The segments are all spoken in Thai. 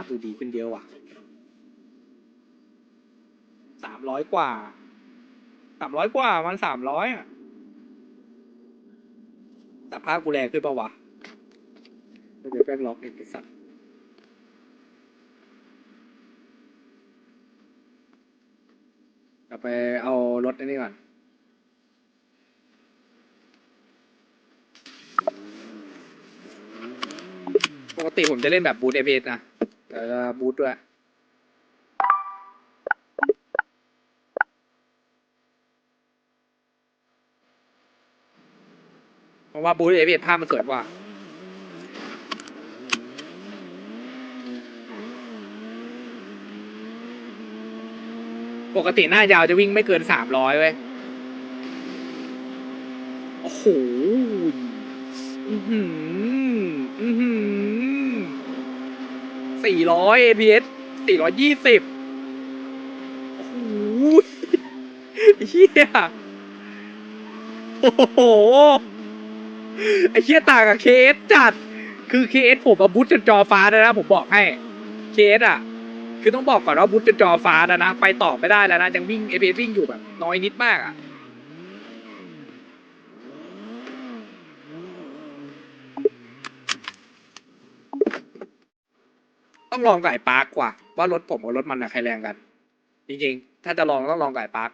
าพดูดีขึ้นเยอะว่ะสามร้อยกว่าสามร้อยกว่ามันสามร้อยอะแต่ภาพกูแรงขึ้นปะวะเดี๋ยวแป้งล็อกเองไอสัตว์กลับไปเอารถนนี้ก่อนปกติผมจะเล่นแบบบูทเอพนะ แต่จะบูทด้วยเพราะว่าบูทเอพภาพมันสวยกว่าปกติหน้ายาวจะวิ่งไม่เกินสามร้อยเว้ย โอ้โห อือหือ อือหือ สี่ร้อย APS สี่ร้อยยี่สิบโอ้โหเฮียโอ้โห ไอ้เฮียต่างกับเคสจัด คือเคสผมอาบูทจนจอฟ้าแล้วนะผมบอกให้ เคสอะ คือต้องบอกก่อนว่าบูทจนจอฟ้าแล้วนะ ไปต่อไม่ได้แล้วนะ ยังวิ่ง APS วิ่งอยู่แบบ น้อยนิดมากอะ ต้องลองไก่ปาร์กกว่า ว่ารถผมกับรถมันอะใครแรงกัน จริงๆ ถ้าจะลองต้องลองไก่ปาร์ก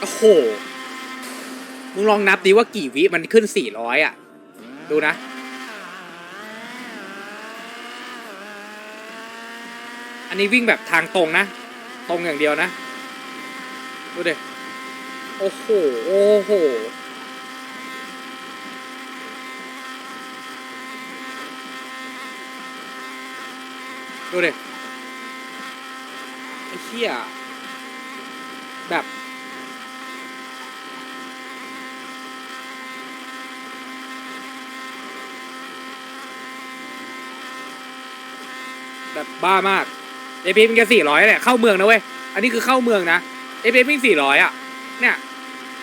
โอ้โห มึงลองนับดิว่ากี่วิมันขึ้นสี่ร้อยอะ ดูนะ อันนี้วิ่งแบบทางตรงนะ ตรงอย่างเดียวนะ ดูดิ โอ้โห โอ้โหดูดิไอ้เหี้ยแบบ แบบบ้ามากเอพีมันแค่สี่ร้อยเนี่ยเข้าเมืองนะเว้ยอันนี้คือเข้าเมืองนะเอพีวิ่งสี่ร้อยอะเนี่ย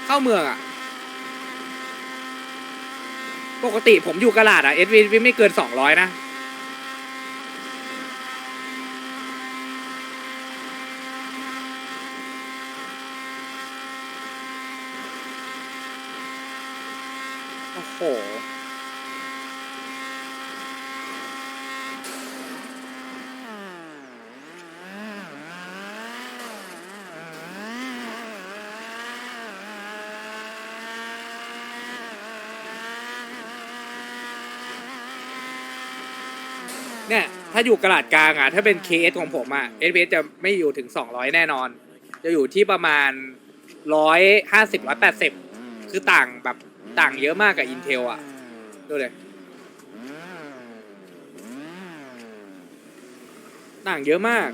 เข้าเมืองอะ ปกติผมอยู่กระลาดอะเอพีไม่เกินสองร้อยนะ โอ้โห เนี่ย ถ้าอยู่กระดาษกลางอะ ถ้าเป็น KS ของผมอะ SBS จะไม่อยู่ถึง200แน่นอน จะอยู่ที่ประมาณ150 180คือต่างแบบต่างเยอะมากกับ Intel อะ ดูเลย ต่างเยอะมาก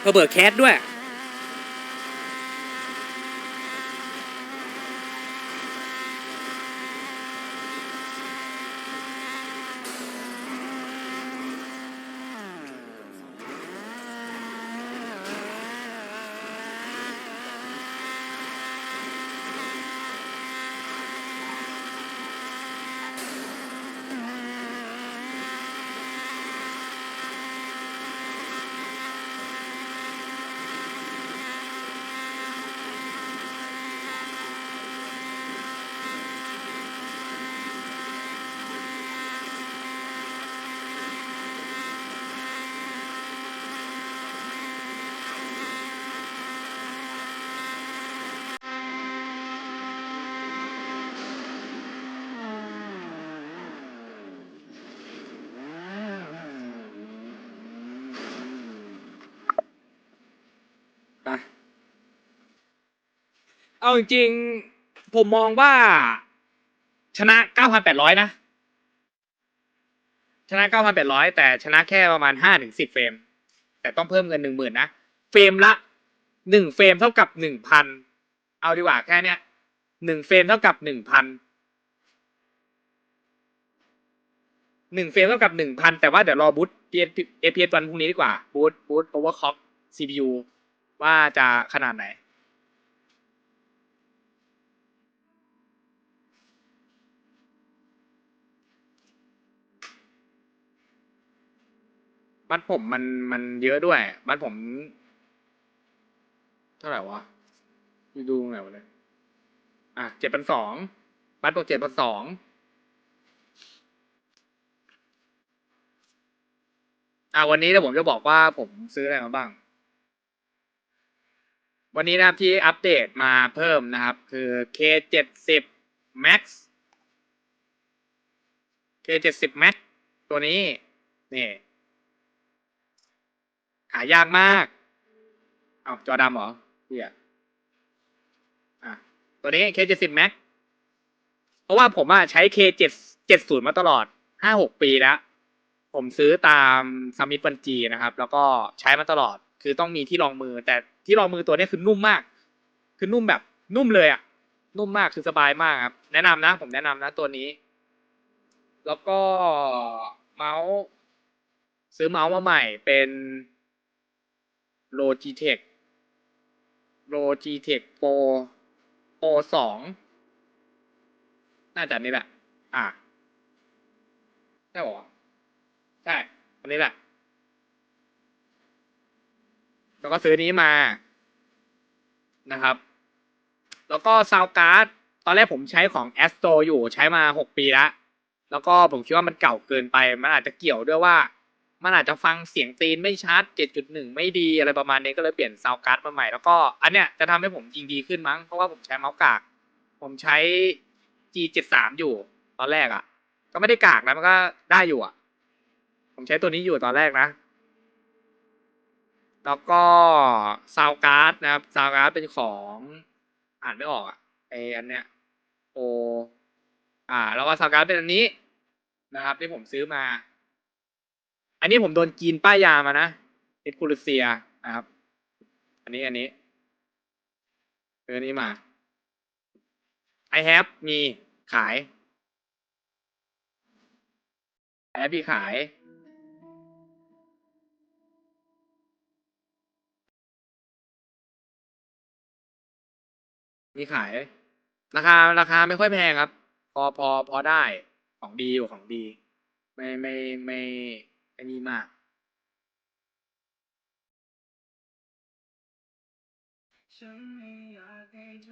เพอเบิร์แคสด้วย เอาจริงๆ ผมมองว่า ชนะ 9,800 นะ ชนะเก้าพันแปดร้อยแต่ชนะแค่ประมาณห้าถึงสิบเฟรม แต่ต้องเพิ่มเงินหนึ่งหมื่นนะ เฟรมละหนึ่งเฟรมเท่ากับหนึ่งพันเอาดีกว่าแค่เนี้ยหนึ่งเฟรมเท่ากับหนึ่งพันหนึ่งเฟรมเท่ากับหนึ่งพันแต่ว่าเดี๋ยวรอบูตเอพีเอวันพรุ่งนี้ดีกว่าบูตบูตโอเวอร์คล็อกซีพียูว่าจะขนาดไหน บ้านผมมันมันเยอะด้วยบ้านผม เท่าไหร่วะดูดูไงวะเลยอะเจ็ดพันสองบ้านผมเจ็ดพันสองอะวันนี้เดี๋ยวผมจะบอกว่าผมซื้ออะไรมาบ้าง วันนี้นะครับที่อัปเดตมาเพิ่มนะครับ คือ K เจ็ดสิบ Max K เจ็ดสิบ Max ตัวนี้นี่ หายากมากเอาจอดำเหรอเฮียอะตัวนี้ K70 Max เพราะว่าผมอะใช้ K770 มาตลอดห้าหกปีแล้ว ผมซื้อตามซามิ t บันจีนะครับ แล้วก็ใช้มาตลอด คือต้องมีที่รองมือ แต่ที่รองมือตัวนี้คือนุ่มมาก คือนุ่มแบบนุ่มเลยอะนุ่มมากคือสบายมากครับ แนะนำนะ ผมแนะนำนะตัวนี้ แล้วก็เมาส์ ซื้อเมาส์มาใหม่เป็น Logitech Logitech Pro Pro สองน่าจะนี้แหละ อะใช่ปะวะใช่ อันนี้แหละ แล้วก็ซื้อนี้มานะครับ แล้วก็ซาวการ์ดตอนแรกผมใช้ของ Astro อยู่ใช้มาหกปีแล้ว แล้วก็ผมคิดว่ามันเก่าเกินไป มันอาจจะเกี่ยวด้วยว่า มันอาจจะฟังเสียงตีนไม่ชัด 7.1 ไม่ดีอะไรประมาณนี้ก็เลยเปลี่ยนซาวการ์ดมาใหม่แล้วก็อันเนี้ยจะทำให้ผมยิงดีขึ้นมั้งเพราะว่าผมใช้เมาส์กาก ผมใช้ G73 อยู่ตอนแรกอะ่ะ ก็ไม่ได้กากนะมันก็ได้อยู่อะ่ะ ผมใช้ตัวนี้อยู่ตอนแรกนะ แล้วก็ซาวการ์ดนะครับซาวการ์ดเป็นของอ่านไม่ออกอะ่ะไออันเนี้ยโออ่า แล้วก็ซาวการ์ดเป็นอันนี้นะครับที่ผมซื้อมา อันนี้ผมโดนจีนป้ายยามานะเอ็กคูลเซียนะครับ อันนี้อันนี้เออนี้มา I have มีขาย I have มีขาย มีขาย ราคาราคาไม่ค่อยแพงครับ พอพอพอได้ของดีอยู่ของดี ไม่ไม่ไม่ไอ้นี่มาก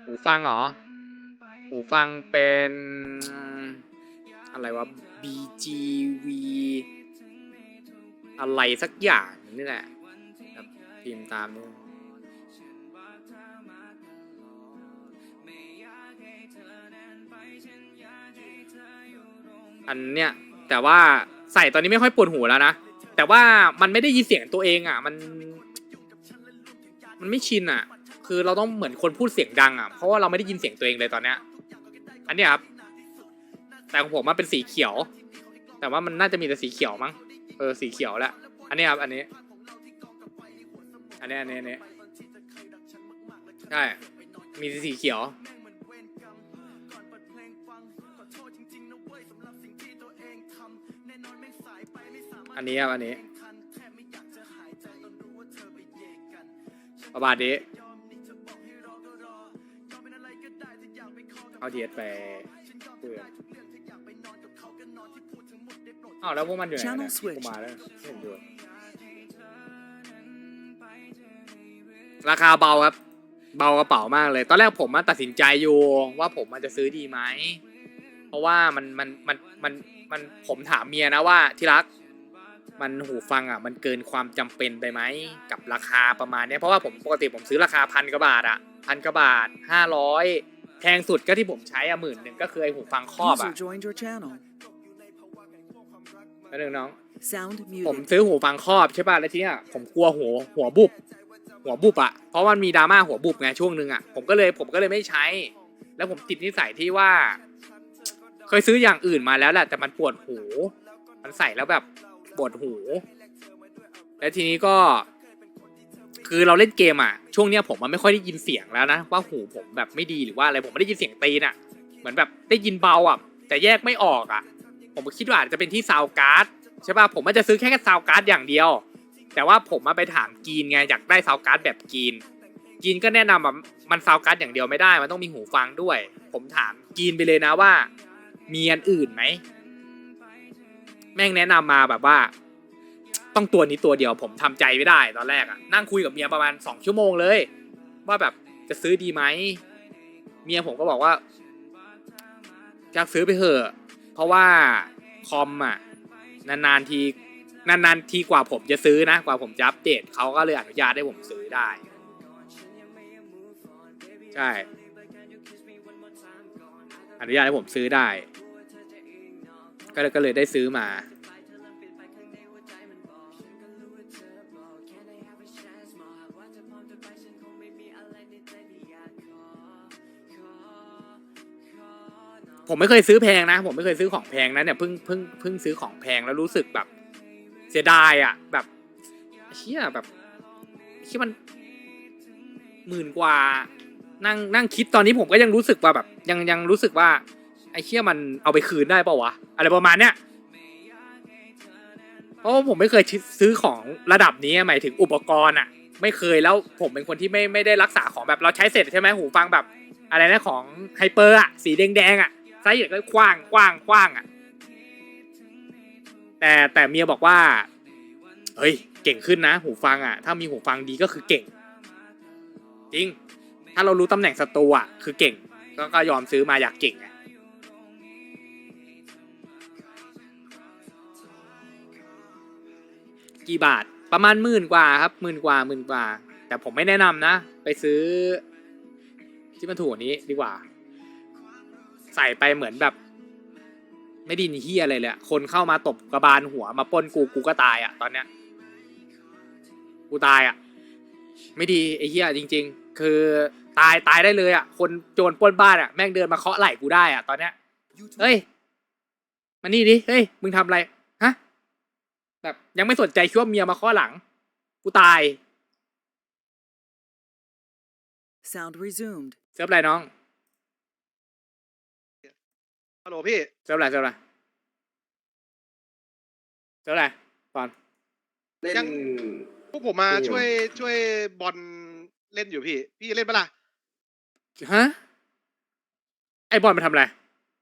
หูฟังเหรอ หูฟังเป็น อะไรวะ BGV อะไรสักอย่างนี่แหละครับพิมพ์ตามนี่อันเนี้ยแต่ว่า ใส่ตอนนี้ไม่ค่อยปวดหูแล้วนะ แต่ว่ามันไม่ได้ยินเสียงตัวเองอะ มัน มันไม่ชินอะ คือเราต้องเหมือนคนพูดเสียงดังอะ เพราะว่าเราไม่ได้ยินเสียงตัวเองเลยตอนเนี้ย อันเนี้ยครับ แต่ของผมมันเป็นสีเขียว แต่ว่ามันน่าจะมีแต่สีเขียวมั้ง เออ สีเขียวแหละ อันนี้ครับ อันนี้ อันนี้ อันนี้อันนี้ใช่ มีสีเขียว อันนี้ครับอันนี้ ประมาณนี้ เอาเทียดไปเพื่อนอ้าวแล้วพวกมันอยู่ไหนกัน Channel เนี่ย switch กูมาแล้วไม่เห็นดูราคาเบาครับ เบากระเป๋ามากเลย ตอนแรกผมมาตัดสินใจอยู่ว่าผมมันจะซื้อดีไหม เพราะว่ามันมันมันมันมันผมถามเมียนะว่าที่รัก มันหูฟังอะมันเกินความจำเป็นไปไหมกับราคาประมาณเนี้ยเพราะว่าผมปกติผมซื้อราคาพันกว่าบาทอะพันกว่าบาทห้าร้อยแพงสุดก็ที่ผมใช้อะหมื่นหนึ่งก็คือไอหูฟังครอบ User อะ joined your channel. แล้วหนึ่งน้อง Sound ผม muted. ซื้อหูฟังครอบใช่ป่ะแล้วทีเนี้ยผมกลัวหัวหัวบุบหัวบุบอะเพราะมันมีดราม่าหัวบุบไงช่วงหนึ่งอะผมก็เลยผมก็เลยไม่ใช้ แล้วผมติดนิสัยที่ว่า เคยซื้ออย่างอื่นมาแล้วแหละแต่มันปวดหูมมันใส่แล้วแบบ ปวดหู แล้วทีนี้ก็ คือเราเล่นเกมอะ ช่วงเนี้ยผมมันไม่ค่อยได้ยินเสียงแล้วนะ ว่าหูผมแบบไม่ดีหรือว่าอะไรผมไม่ได้ยินเสียงตีนอะ เหมือนแบบได้ยินเบาอะ แต่แยกไม่ออกอะ ผมคิดว่าอาจจะเป็นที่ซาวการ์ดใช่ป่ะผมมันจะซื้อแค่ซาวการ์ดอย่างเดียว แต่ว่าผมมาไปถามกีนไงอยากได้ซาวการ์ดแบบกีนกีนก็แนะนำว่ามันซาวการ์ดอย่างเดียวไม่ได้ มันต้องมีหูฟังด้วย ผมถามกีนไปเลยนะว่า มีอันอื่นไหม แม่งแนะนำมาแบบว่า ต้องตัวนี้ตัวเดียวผมทำใจไม่ได้ตอนแรกอะนั่งคุยกับเมียประมาณสองชั่วโมงเลย ว่าแบบจะซื้อดีไหมเมียผมก็บอกว่าอยากซื้อไปเถอะเพราะว่าคอมอะนานๆทีนานๆทีกว่าผมจะซื้อนะ กว่าผมจะอัปเดตเขาก็เลยอนุญาตให้ผมซื้อได้ ใช่อนุญาตให้ผมซื้อได้ ก็เลยก็เลยได้ซื้อมา ผมไม่เคยซื้อแพงนะ ผมไม่เคยซื้อของแพงนะเนี่ยเพิ่งเพิ่งเพิ่งซื้อของแพงแล้วรู้สึกแบบเสียดายอะ แบบเชี่ยแบบที่มันหมื่นกว่านั่งนั่งคิดตอนนี้ผมก็ยังรู้สึกว่าแบบ ยังยังรู้สึกว่า อ้เชี่ยมันเอาไปคืนได้เปล่าวะอะไรประมาณเนี้ยเพราะว่าผมไม่เคยซื้อของระดับนี้หมายถึงอุปกรณ์อะไม่เคยแล้วผมเป็นคนที่ไม่ไม่ได้รักษาของแบบเราใช้เสร็จใช่ไหมหูฟังแบบ อะไรนะของไฮเปอร์อะสีแดงๆอะไซส์ใหญ่ก็กว้างกว้างกว้างอะแต่แต่เมียบอกว่า เฮ้ย เก่งขึ้นนะ หูฟังอะถ้ามีหูฟังดีก็คือเก่ง จริง ถ้าเรารู้ตำแหน่งศัตรูอะคือเก่งก็ก็ยอมซื้อมาอยากเก่งอะ กี่บาทประมาณหมื่นกว่าครับหมื่นกว่าหมื่นกว่า แต่ผมไม่แนะนำนะ ไปซื้อ ที่มันถูกกว่านี้ดีกว่า ใส่ไปเหมือนแบบ ไม่ดีนเฮียอะไรเลยคนเข้ามาตบกระบาลหัวมาป้นกูกูก็ตายอะตอนเนี้ย กูตายอะไม่ดีไอ้เฮียจริง ๆ คือตายตายได้เลยอะคนโจรป้นบ้านอะแม่งเดินมาเคาะไหล่กูได้อะตอนเนี้ยเฮ้ยมานี่ดิเฮ้ยมึงทำอะไร แบบ ยังไม่สนใจคิดว่าเมียมาเคาะหลัง กูตาย Sound resumed. เซิร์ฟอะไรน้องฮัลโหลพี่ เซิร์ฟอะไรเซิร์ฟอะไรเซิร์ฟอะไรก่อนเล่น ยัง พวกผมมาจริงเหรอช่วยช่วยบอลเล่นอยู่พี่ พี่เล่นปะล่ะฮะไอบอลมาทำอะไร